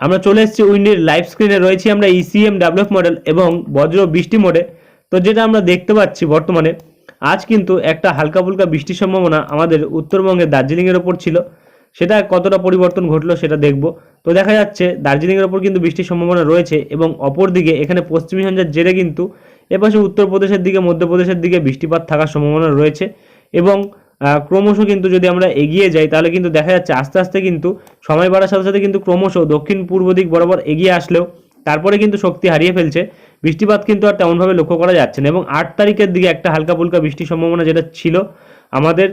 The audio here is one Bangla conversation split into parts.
আমরা চলে এসেছি উইন্ডির লাইভ স্ক্রিনে। রয়েছি আমরা ইসিএম ডাব্লিউএফ মডেল এবং বজ্র বৃষ্টি মোডে তো যেটা আমরা দেখতে পাচ্ছি বর্তমানে, আজ কিন্তু একটা হালকা ফুলকা বৃষ্টির সম্ভাবনা আমাদের উত্তরবঙ্গের দার্জিলিংয়ের ওপর ছিল। সেটা কতটা পরিবর্তন ঘটলো সেটা দেখব। তো দেখা যাচ্ছে দার্জিলিংয়ের ওপর কিন্তু বৃষ্টির সম্ভাবনা রয়েছে এবং অপরদিকে এখানে পশ্চিমী সঞ্জার জেরে কিন্তু এপাশে উত্তরপ্রদেশের দিকে, মধ্যপ্রদেশের দিকে বৃষ্টিপাত থাকার সম্ভাবনা রয়েছে। এবং ক্রমশ কিন্তু যদি আমরা এগিয়ে যাই, তাহলে কিন্তু দেখা যাচ্ছে আস্তে আস্তে কিন্তু সময় বাড়ার সাথে সাথে কিন্তু ক্রমশ দক্ষিণ পূর্ব দিক বরাবর এগিয়ে আসলেও তারপরে কিন্তু শক্তি হারিয়ে ফেলছে। বৃষ্টিপাত কিন্তু আর তেমনভাবে লক্ষ্য করা যাচ্ছে না এবং আট তারিখের দিকে একটা হালকা ফুলকা বৃষ্টির সম্ভাবনা যেটা ছিল আমাদের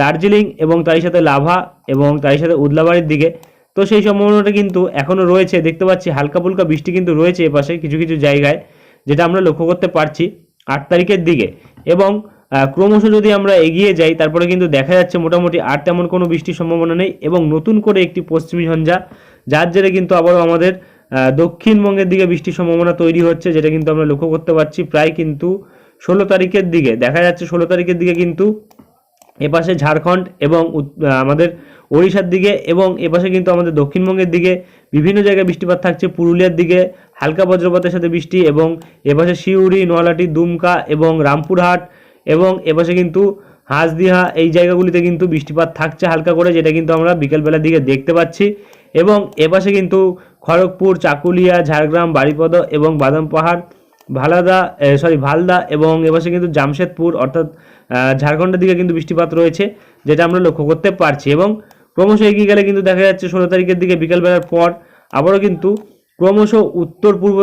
দার্জিলিং এবং তারই সাথে লাভা এবং তারই সাথে উদলাবাড়ির দিকে। তো সেই সম্ভাবনাটা কিন্তু এখনও রয়েছে। দেখতে পাচ্ছি হালকা ফুলকা বৃষ্টি কিন্তু রয়েছে এপাশে কিছু কিছু জায়গায়, যেটা আমরা লক্ষ্য করতে পারছি আট তারিখের দিকে। এবং ক্রমশ যদি আমরা এগিয়ে যাই, তারপরে কিন্তু দেখা যাচ্ছে মোটামুটি আর তেমন কোনো বৃষ্টির সম্ভাবনা নেই এবং নতুন করে একটি পশ্চিমী ঝঞ্ঝা, যার জেরে কিন্তু আবারও আমাদের দক্ষিণবঙ্গের দিকে বৃষ্টির সম্ভাবনা তৈরি হচ্ছে, যেটা কিন্তু আমরা লক্ষ্য করতে পারছি প্রায় কিন্তু ষোলো তারিখের দিকে। দেখা যাচ্ছে ষোলো তারিখের দিকে কিন্তু এপাশে ঝাড়খণ্ড এবং আমাদের ওড়িশার দিকে এবং এপাশে কিন্তু আমাদের দক্ষিণবঙ্গের দিকে বিভিন্ন জায়গায় বৃষ্টিপাত থাকছে। পুরুলিয়ার দিকে হালকা বজ্রপাতের সাথে বৃষ্টি এবং এপাশে শিউরি, নোয়ালাটি, দুমকা এবং রামপুরহাট এবং এপাশে কিন্তু হাঁসদিহা এই জায়গাগুলিতে কিন্তু বৃষ্টিপাত থাকছে হালকা করে, যেটা কিন্তু আমরা বিকেলবেলার দিকে দেখতে পাচ্ছি। এবং এপাশে কিন্তু খড়গপুর, চাকুলিয়া, ঝাড়গ্রাম, বারিপদ এবং বাদাম পাহাড়, ভালাদা সরি ভালদা এবং এপাশে কিন্তু জামশেদপুর অর্থাৎ ঝাড়খণ্ডের দিকে কিন্তু বৃষ্টিপাত রয়েছে, যেটা আমরা লক্ষ্য করতে পারছি। এবং ক্রমশ এগিয়ে গেলে কিন্তু দেখা যাচ্ছে ষোলো তারিখের দিকে বিকেলবেলার পর আবারও কিন্তু ক্রমশ উত্তর পূর্ব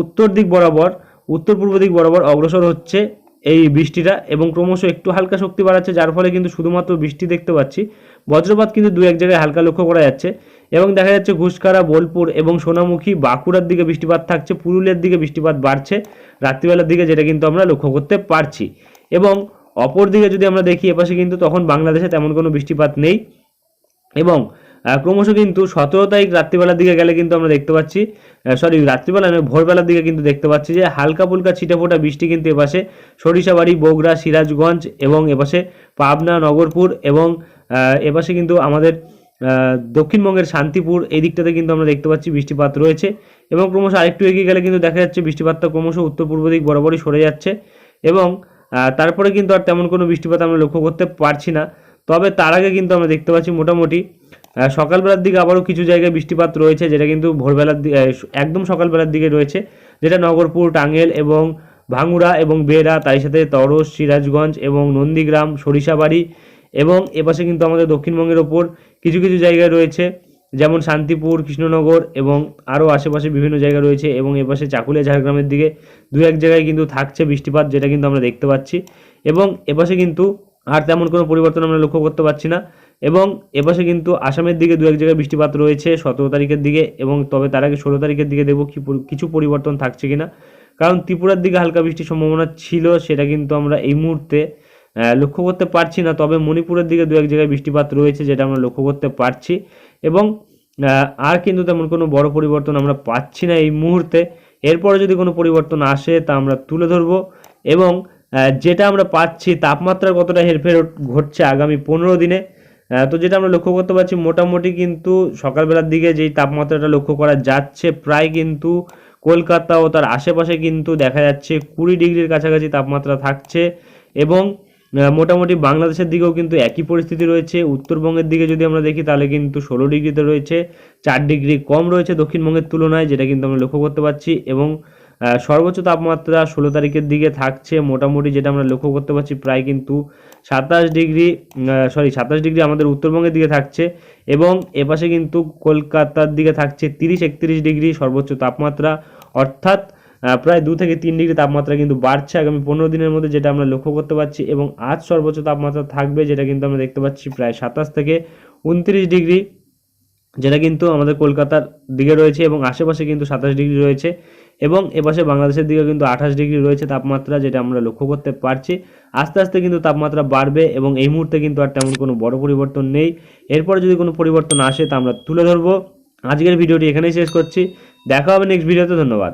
উত্তর দিক বরাবর উত্তর পূর্ব দিক বরাবর অগ্রসর হচ্ছে। এই বৃষ্টিটা এবং ক্রমশ একটু হালকা শক্তি বাড়াচ্ছে, যার ফলে কিন্তু শুধুমাত্র বৃষ্টি দেখতে পাচ্ছি। বজ্রপাত কিন্তু দু এক জায়গায় হালকা লক্ষ্য করা যাচ্ছে এবং দেখা যাচ্ছে ঘুষখারা বোলপুর এবং সোনামুখী, বাঁকুড়ার দিকে বৃষ্টিপাত থাকছে, পুরুলিয়ার দিকে বৃষ্টিপাত বাড়ছে, রাত্রিবেলার দিকে যেটা কিন্তু আমরা লক্ষ্য করতে পারছি। এবং অপর দিকে যদি আমরা দেখি, এপাশে কিন্তু তখন বাংলাদেশে তেমন কোনো বৃষ্টিপাত নেই এবং ক্রমশ কিন্তু সতেরো তারিখ রাত্রিবেলার দিকে গেলে কিন্তু আমরা দেখতে পাচ্ছি সরি রাত্রিবেলা নয়, ভোরবেলার দিকে কিন্তু দেখতে পাচ্ছি যে হালকা ফুলকা ছিটেফোঁটা বৃষ্টি কিন্তু এপাশে সরিষাবাড়ি, বগুড়া, সিরাজগঞ্জ এবং এপাশে পাবনা, নগরপুর এবং এপাশে কিন্তু আমাদের দক্ষিণবঙ্গের শান্তিপুর এই দিকটাতে কিন্তু আমরা দেখতে পাচ্ছি বৃষ্টিপাত রয়েছে এবং ক্রমশ আরেকটু এগিয়ে গেলে কিন্তু দেখা যাচ্ছে বৃষ্টিপাতটা ক্রমশ উত্তর পূর্ব দিক বরাবরই সরে যাচ্ছে এবং তারপরে কিন্তু আর তেমন কোনো বৃষ্টিপাত আমরা লক্ষ্য করতে পারছি না। তবে তার আগে কিন্তু আমরা দেখতে পাচ্ছি মোটামুটি সকালবেলার দিকে আবারও কিছু জায়গায় বৃষ্টিপাত রয়েছে, যেটা কিন্তু ভোরবেলার দিকে একদম সকালবেলার দিকে রয়েছে, যেটা নগরপুর, টাঙ্গেল এবং ভাঙ্গুড়া এবং বেড়া তার সাথে তরস, সিরাজগঞ্জ এবং নন্দীগ্রাম, সরিষাবাড়ি এবং এপাশে কিন্তু আমাদের দক্ষিণবঙ্গের ওপর কিছু কিছু জায়গায় রয়েছে, যেমন শান্তিপুর, কৃষ্ণনগর এবং আরও আশেপাশে বিভিন্ন জায়গা রয়েছে এবং এপাশে চাকুলিয়া, ঝাড়গ্রামের দিকে দু এক জায়গায় কিন্তু থাকছে বৃষ্টিপাত, যেটা কিন্তু আমরা দেখতে পাচ্ছি এবং এপাশে কিন্তু আর তেমন কোনো পরিবর্তন আমরা লক্ষ্য করতে পারছি না। এবং এপাশে কিন্তু আসামের দিকে দু এক জায়গায় বৃষ্টিপাত রয়েছে, সতেরো তারিখের দিকে এবং তবে তার আগে ষোলো তারিখের দিকে দেখব কিছু পরিবর্তন থাকছে কিনা। কারণ ত্রিপুরার দিকে হালকা বৃষ্টির সম্ভাবনা ছিল, সেটা কিন্তু আমরা এই মুহূর্তে লক্ষ্য করতে পারছি না। তবে মণিপুরের দিকে দু এক জায়গায় বৃষ্টিপাত রয়েছে, যেটা আমরা লক্ষ্য করতে পারছি এবং আর কিন্তু তেমন কোনো বড় পরিবর্তন আমরা পাচ্ছি না এই মুহূর্তে। এরপরে যদি কোনো পরিবর্তন আসে, তা আমরা তুলে ধরবো এবং যেটা আমরা পাচ্ছি তাপমাত্রার কতটা হেরফের ঘটছে আগামী পনেরো দিনে তো যেটা আমরা লক্ষ্য করতে পারছি, মোটামুটি কিন্তু সকালবেলার দিকে যেই তাপমাত্রাটা লক্ষ্য করা যাচ্ছে, প্রায় কিন্তু কলকাতা ও তার আশেপাশে কিন্তু দেখা যাচ্ছে কুড়ি ডিগ্রির কাছাকাছি তাপমাত্রা থাকছে এবং মোটামুটি বাংলাদেশের দিকেও কিন্তু একই পরিস্থিতি রয়েছে। উত্তরবঙ্গের দিকে যদি আমরা দেখি, তাহলে কিন্তু ষোলো ডিগ্রিতে রয়েছে, চার ডিগ্রি কম রয়েছে দক্ষিণবঙ্গের তুলনায়, যেটা কিন্তু আমরা লক্ষ্য করতে পারছি এবং সর্বোচ্চ তাপমাত্রা ষোলো তারিখের দিকে থাকছে। মোটামুটি যেটা আমরা লক্ষ্য করতে পারছি, প্রায় কিন্তু সাতাশ ডিগ্রি সরি সাতাশ ডিগ্রি আমাদের উত্তরবঙ্গের দিকে থাকছে এবং এপাশে কিন্তু কলকাতার দিকে থাকছে তিরিশ, একত্রিশ ডিগ্রি সর্বোচ্চ তাপমাত্রা। অর্থাৎ প্রায় দু থেকে তিন ডিগ্রি তাপমাত্রা কিন্তু বাড়ছে আগামী পনেরো দিনের মধ্যে যেটা আমরা লক্ষ্য করতে পারছি এবং আজ সর্বোচ্চ তাপমাত্রা থাকবে যেটা কিন্তু আমরা দেখতে পাচ্ছি প্রায় সাতাশ থেকে উনত্রিশ ডিগ্রি, যেটা কিন্তু আমাদের কলকাতার দিকে রয়েছে এবং আশেপাশে কিন্তু সাতাশ ডিগ্রি রয়েছে। এবং এপাশে বাংলাদেশের দিকে কিন্তু আঠাশ ডিগ্রি রয়েছে তাপমাত্রা, যেটা আমরা লক্ষ্য করতে পারছি। আস্তে আস্তে কিন্তু তাপমাত্রা বাড়বে এবং এই মুহূর্তে কিন্তু আর তেমন কোনো বড় পরিবর্তন নেই। এরপরে যদি কোনো পরিবর্তন আসে, তা আমরা তুলে ধরবো। আজকের ভিডিওটি এখানেই শেষ করছি। দেখা হবে নেক্সট ভিডিওতে ধন্যবাদ।